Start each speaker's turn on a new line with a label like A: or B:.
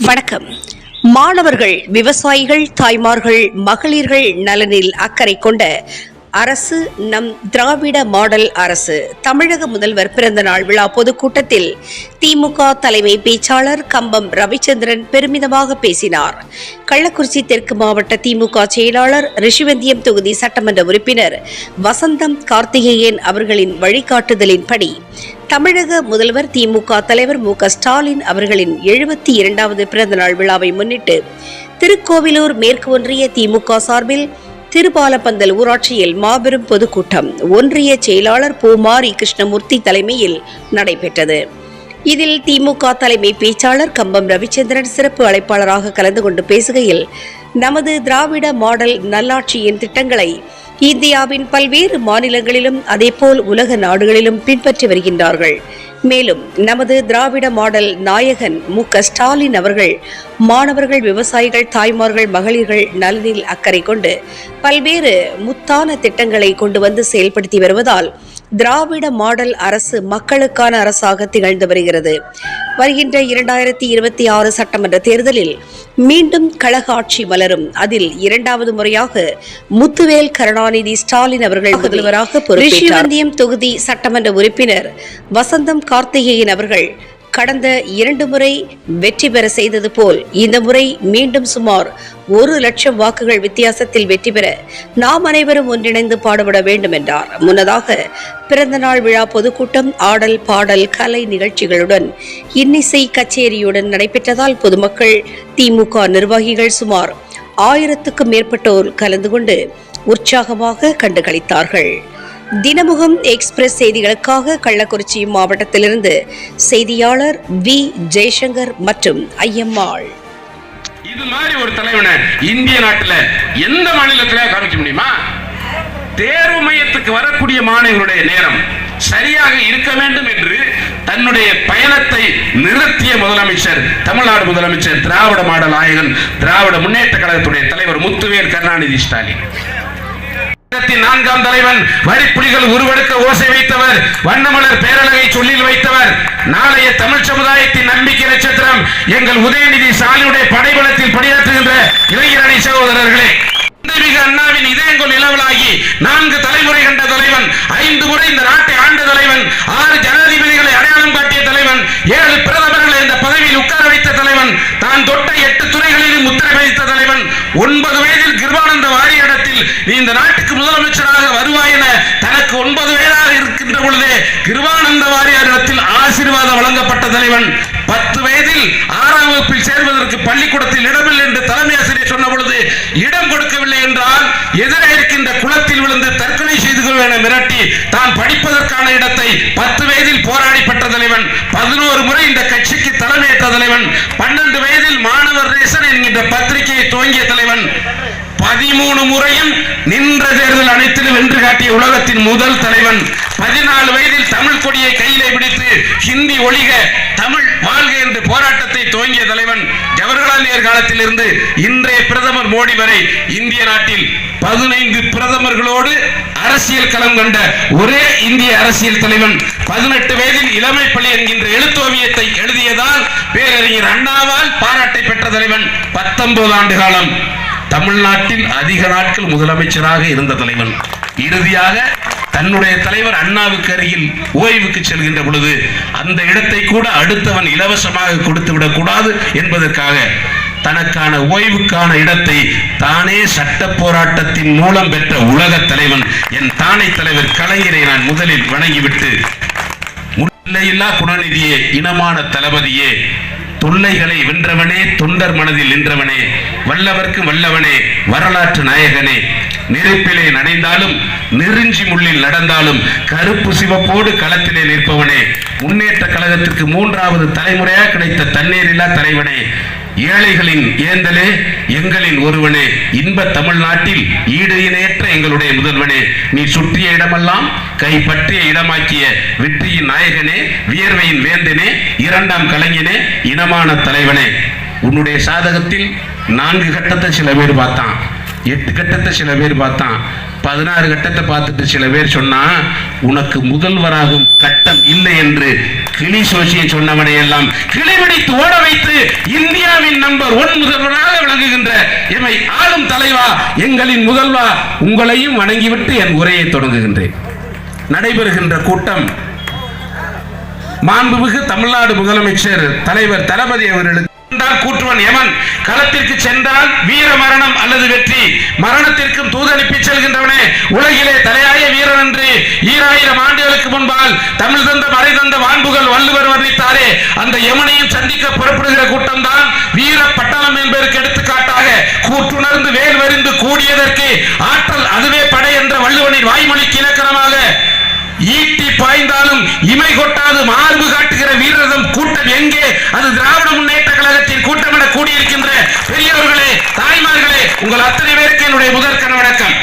A: வணக்கம். மாணவர்கள் விவசாயிகள் தாய்மார்கள் மகளிர்கள் நலனில் அக்கறை கொண்ட அரசு நம் திராவிட மாடல் அரசு. தமிழக முதல்வர் பிறந்த நாள் விழா பொதுக்கூட்டத்தில் திமுக தலைமை பேச்சாளர் கம்பம் ரவிச்சந்திரன் பெருமிதமாக பேசினார். கள்ளக்குறிச்சி தெற்கு மாவட்ட திமுக செயலாளர் ரிஷிவந்தியம் தொகுதி சட்டமன்ற உறுப்பினர் வசந்தம் கார்த்திகேயன் அவர்களின் வழிகாட்டுதலின்படி தமிழக முதல்வர் திமுக தலைவர் மு க ஸ்டாலின் அவர்களின் எழுபத்தி இரண்டாவது பிறந்தநாள் விழாவை முன்னிட்டு திருக்கோவிலூர் மேற்கு ஒன்றிய திமுக சார்பில் திருபாலப்பந்தல் ஊராட்சியில் மாபெரும் பொதுக்கூட்டம் ஒன்றிய செயலாளர் பூமாரி கிருஷ்ணமூர்த்தி தலைமையில் நடைபெற்றது. இதில் திமுக தலைமை பேச்சாளர் கம்பம் ரவிச்சந்திரன் சிறப்பு அழைப்பாளராக கலந்து கொண்டு பேசுகையில் நமது திராவிட மாடல் நல்லாட்சியின் திட்டங்களை இந்தியாவின் பல்வேறு மாநிலங்களிலும் அதேபோல் உலக நாடுகளிலும் பின்பற்றி வருகின்றார்கள். மேலும் நமது திராவிட மாடல் நாயகன் மு ஸ்டாலின் அவர்கள் மாணவர்கள் விவசாயிகள் தாய்மார்கள் மகளிர்கள் நலனில் அக்கறை கொண்டு பல்வேறு முத்தான திட்டங்களை கொண்டு வந்து செயல்படுத்தி வருவதால் திராவிட மாடல் அரசு மக்களுக்கான அரசாக திகழ்ந்து வருகிறது. வருகின்ற இரண்டாயிரத்தி இருபத்தி ஆறு சட்டமன்ற தேர்தலில் மீண்டும் கழக ஆட்சி மலரும். அதில் இரண்டாவது முறையாக முத்துவேல் கருணாநிதி ஸ்டாலின் அவர்கள் முதல்வராக ரிஷிவந்தியம் தொகுதி சட்டமன்ற உறுப்பினர் வசந்தம் கார்த்திகேயன் அவர்கள் கடந்த இரண்டு முறை வெற்றி பெற செய்தது போல் இந்த முறை மீண்டும் சுமார் ஒரு லட்சம் வாக்குகள் வித்தியாசத்தில் வெற்றி பெற நாம் அனைவரும் ஒன்றிணைந்து பாடுபட வேண்டும் என்றார் முன்னதாக பிறந்தநாள் விழா பொதுக்கூட்டம் ஆடல் பாடல் கலை நிகழ்ச்சிகளுடன் இன்னிசை கச்சேரியுடன் நடைபெற்றதால் பொதுமக்கள் திமுக நிர்வாகிகள் சுமார் ஆயிரத்துக்கும் மேற்பட்டோர் கலந்து கொண்டு உற்சாகமாக கண்டுகளித்தார்கள். தினமுகம் எக்ஸ்பிரஸ் செய்திகளுக்காக கள்ளக்குறிச்சி மாவட்டத்திலிருந்து செய்தியாளர் வி. ஜெய்சங்கர் மற்றும் ஐயம்மாள்.
B: இது மாதிரி ஒரு தலைவனை இந்திய நாட்டுல எந்த மாநிலத்தில காமிக்க முடியுமா? தேர்வு மையத்துக்கு வரக்கூடிய மாணவர்களுடைய நேரம் சரியாக இருக்க வேண்டும் என்று தன்னுடைய பயணத்தை நிறுத்திய முதலமைச்சர் தமிழ்நாடு முதலமைச்சர் திராவிட மாடல் நாயகன் திராவிட முன்னேற்ற கழகத்துடைய தலைவர் முத்துவேல் கருணாநிதி ஸ்டாலின். நான்காம் தலைவன் வரிப்புலிகள் உருவெடுக்க ஓசை வைத்தவர் வண்ணமலர் பேரழகை சொல்லில் வைத்தவர். நாளைய தமிழ் சமுதாயத்தின் நம்பிக்கை நட்சத்திரம் எங்கள் உதயநிதி ஸ்டாலினுடைய படைபலத்தில் பணியாற்றுகின்ற இளைஞரணி சகோதரர்களே. மிக அண்ணாவின் இதயங்கொள் நிலவலாகி நான்கு தலைமுறை கண்ட தலைவன் ஐந்து முறை இந்த நாட்டை ஆண்ட தலைவன் ஆறு ஜனாதிபதிகளை அடையாளம் காட்டிய தலைவன் ஏழு பிரதமர்களை இந்த பதவியில் உட்கார வைத்த தலைவன் தான் தொட்ட எட்டு துறைகளிலும் முத்திரை வைத்த தலைவன் ஒன்பது வயதில் கிருபானந்த வாரியடத்தில் நீ இந்த நாட்டுக்கு முதலமைச்சராக வருவாய் என தனக்கு ஒன்பது வயதாக இருக்கின்ற பொழுதே கிருபானந்த வாரியாரிடத்தில் ஆசீர்வாதம் வழங்கப்பட்ட தலைவன். பத்து வயதில் ஆறாம் வகுப்பில் சேர்வதற்கு பள்ளிக்கூடத்தில் இடமில்லை என்று தலைமை ஆசிரியர் சொன்ன பொழுது இடம் கொடுக்கவில்லை என்றால் எதிரே இருக்கின்ற குளத்தில் விழுந்து தற்கொலை செய்து கொள்வேன் என மிரட்டி தான் படிப்பதற்கான இடத்தை பத்து வயதில் போராடி பெற்ற தலைவன். பதினோரு முறை இந்த கட்சிக்கு தலைமையேற்ற தலைவன். பன்னெண்டு வயதில் மாணவர் ரேசன் என்கின்ற பத்திரிகையை துவங்கிய தலைவன். பதிமூணு முறையும் நின்ற தேர்தல் அனைத்திலும் வென்று காட்டிய உலகத்தின் முதல் தலைவன் பதினாலு வயதில் தமிழ் கொடியை கையிலே பிடித்து ஹிந்தி ஒழிக தமிழ் வாழ்க என்று போராட்டத்தை துவங்கிய தலைவன் ஜவஹர்லால் நேரு காலத்தில் இருந்து இன்றைய பிரதமர் மோடி வரை இந்திய நாட்டில் பதினைந்து பிரதமர்களோடு அரசியல் களம் கண்ட ஒரே இந்திய அரசியல் தலைவன் பதினெட்டு வயதில் இளமை பள்ளி என்கின்ற எழுத்தோவியத்தை எழுதியதால் பேரறிஞர் அண்ணாவால் பாராட்டை பெற்ற தலைவன் பத்தொன்பது ஆண்டு காலம் தமிழ்நாட்டில் அதிக நாட்கள் முதலமைச்சராக இருந்த தலைவன். இறுதியாக தன்னுடைய தலைவர் அண்ணாவுக்கு அருகில் ஓய்வுக்கு செல்கின்ற பொழுது அந்த இடத்தை கூட அடுத்தவன் இலவசமாக கொடுத்து விடக் கூடாது என்பதற்காக தனக்கான ஓய்வுக்கான இடத்தை தானே சட்ட போராட்டத்தின் மூலம் பெற்ற உலக தலைவன் என் தானை தலைவர் கலைஞரை நான் முதலில் வணங்கிவிட்டு முல்லையில்லா குணநிதியே இனமான தளபதியே தொல்லைகளை வென்றவனே தொண்டர் மனதில் நின்றவனே வல்லவர்க்கு வல்லவனே வரலாற்று நாயகனே நெருப்பிலே நனைந்தாலும் நெருஞ்சி முள்ளில் நடந்தாலும் கருப்பு சிவப்போடு களத்திலே நிற்பவனே. முன்னேற்ற கழகத்திற்கு மூன்றாவது தலைமுறையாக கிடைத்த தண்ணீரில்லா தலைவனே. ஏழைகளின் ஏந்தலே எங்களின் ஒருவனே. இன்ப தமிழ்நாட்டில் ஈடு இணையற்ற எங்களுடைய முதல்வனே. நீ சுற்றிய இடமெல்லாம் கை பற்றிய இடமாக்கிய வெற்றியின் நாயகனே வியர்வையின் வேந்தனே இரண்டாம் கலைஞனே இனமான தலைவனே. உன்னுடைய சாதகத்தில் நான்கு கட்டத்தை சில பேர் பார்த்தான். எட்டு கட்டத்தை சில பேர் பார்த்தான். பதினாறு கட்டத்தை பார்த்துட்டு சில பேர் சொன்னா உனக்கு முதல்வராகும் கட்டம் இல்லை என்று கிளி சோசியை சொன்னவனை எல்லாம் கிளி தோட ஓட வைத்து இந்தியாவின் நம்பர் ஒன் முதல்வராக விளங்குகின்ற எமை ஆளும் தலைவா எங்களின் முதல்வா உங்களையும் வணங்கிவிட்டு என் உரையை தொடங்குகின்றேன். நடைபெறுகின்ற கூட்டம் மாண்புமிகு தமிழ்நாடு முதலமைச்சர் தலைவர் தளபதி அவர்களுக்கு கூற்றுவன். எமன் களத்திற்கு சென்றால் வீர மரணம் அல்லது வெற்றி? மரணத்திற்கும் தூதனுப்பி செல்கின்றவனே உலகிலே தலையாய வீரன் என்று ஈராயிரம் ஆண்டுகளுக்கு முன்பால் தமிழ் தந்த மறை தந்த வான்புகள் வள்ளுவர் வர்ணித்தாரே அந்த எமனையும் சந்திக்க புறப்படுகிற கூட்டம் தான் வீர பட்டணம் என்பதற்கு எடுத்துக்காட்டாக கூற்றுணர்ந்து வேல் வரிந்து கூடியதற்கு ஆற்றல் அதுவே படை என்ற வள்ளுவனின் வாய்மொழிக்கு இலக்கணமாக. ஈட்டி பாய்ந்தாலும் இமை கொட்டாது மார்பு காட்டுகிற வீரதம் கூட்டம் எங்கே? அது திராவிட கூடியிருக்கின்ற பெரியவர்களே தாய்மார்களே உங்கள் அத்தனை பேருக்கு என்னுடைய முதற்கன வணக்கம்.